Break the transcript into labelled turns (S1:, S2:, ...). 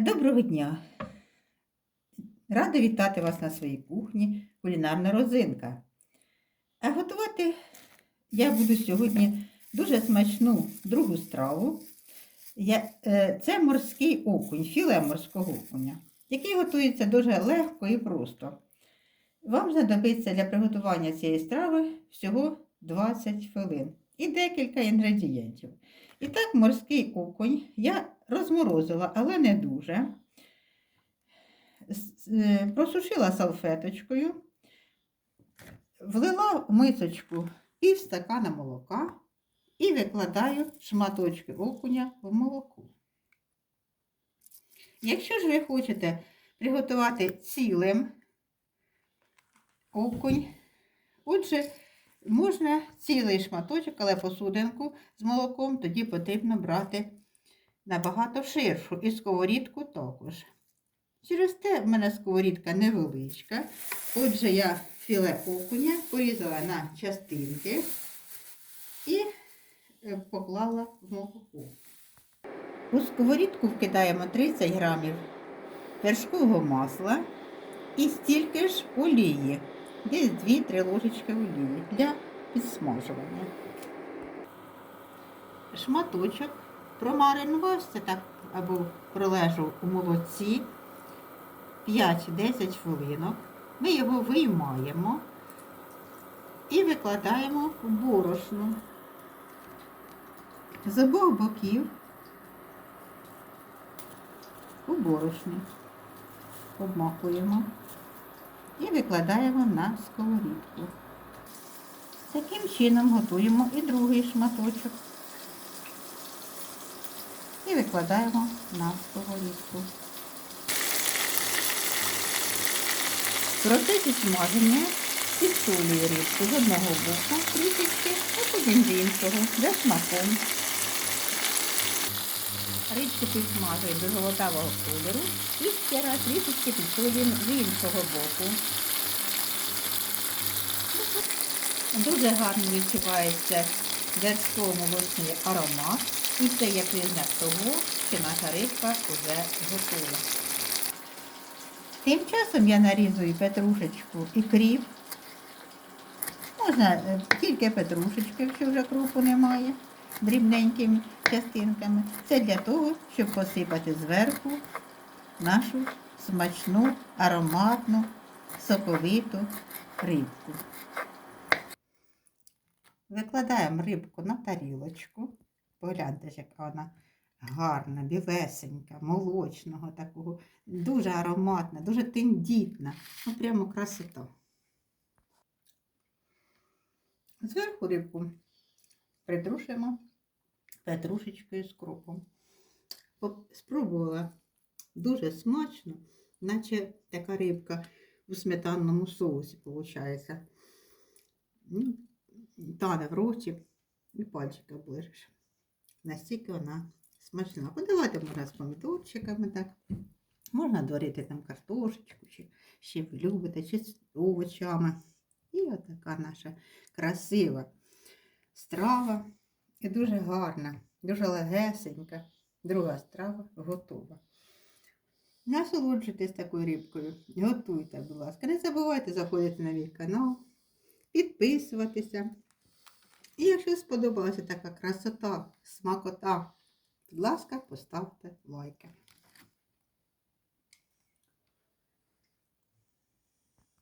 S1: Доброго дня! Рада вітати вас на своїй кухні кулінарна розинка. А готувати я буду сьогодні дуже смачну другу страву. Е, це морський окунь, філе морського окуня, який готується дуже легко і просто. Вам знадобиться для приготування цієї страви всього 20 хвилин і декілька інгредієнтів. І так, морський окунь я розморозила, але не дуже. Е, Просушила салфеточкою, влила в мисочку пів стакана молока і викладаю шматочки окуня в молоко. Якщо ж ви хочете приготувати цілим окунь, отже, можна цілий шматочок, але посудинку з молоком тоді потрібно брати набагато ширшу і сковорідку також. Через те в мене сковорідка невеличка. Отже, я філе окуня порізала на частинки і е, поклала в молоко. У сковорідку вкидаємо 30 грамів вершкового масла і стільки ж олії, десь 2-3 ложечки олії для підсмажування. Шматочок промаринувався так або пролежав у молоці 5-10 хвилинок. Ми його виймаємо і викладаємо в борошно. З обох боків у борошні обмакуємо і викладаємо на сковорідку. Таким чином готуємо і другий шматочок. І викладаємо на сковорідку. В процесі смаження підсолюю рибку з одного боку трішечки, а потім з іншого, за смаком. Рибку підсмажую до золотавого кольору і ще раз трішечки підсолюємо з іншого боку. Дуже гарно відчувається вершково-молочний аромат. І це є признак того, що наша рибка вже готова. Тим часом я нарізую петрушечку і кріп. Можна е, тільки петрушечки, якщо вже крупу немає, дрібненькими частинками. Це для того, щоб посипати зверху нашу смачну, ароматну, соковиту рибку. Викладаємо рибку на тарілочку. Погляньте, яка вона гарна, білесенька, молочного такого, дуже ароматна, дуже тендітна. Ну, прямо красота. Зверху рибку притрушуємо петрушечкою з кропом. Спробувала дуже смачно, наче така рибка у сметанному соусі, виходить. Ну, тане в роті і пальчика оближеш. Настільки вона смачна. Подавати можна з помідорчиками так. Можна дорити там картошечку, чи ще любите, чи з овочами. І отака наша красива страва. І дуже гарна, дуже легесенька. Друга страва готова. Насолоджуйтесь такою рибкою. Готуйте, будь ласка. Не забувайте заходити на мій канал, підписуватися. І якщо сподобалася така красота, смакота, будь ласка, поставте лайки.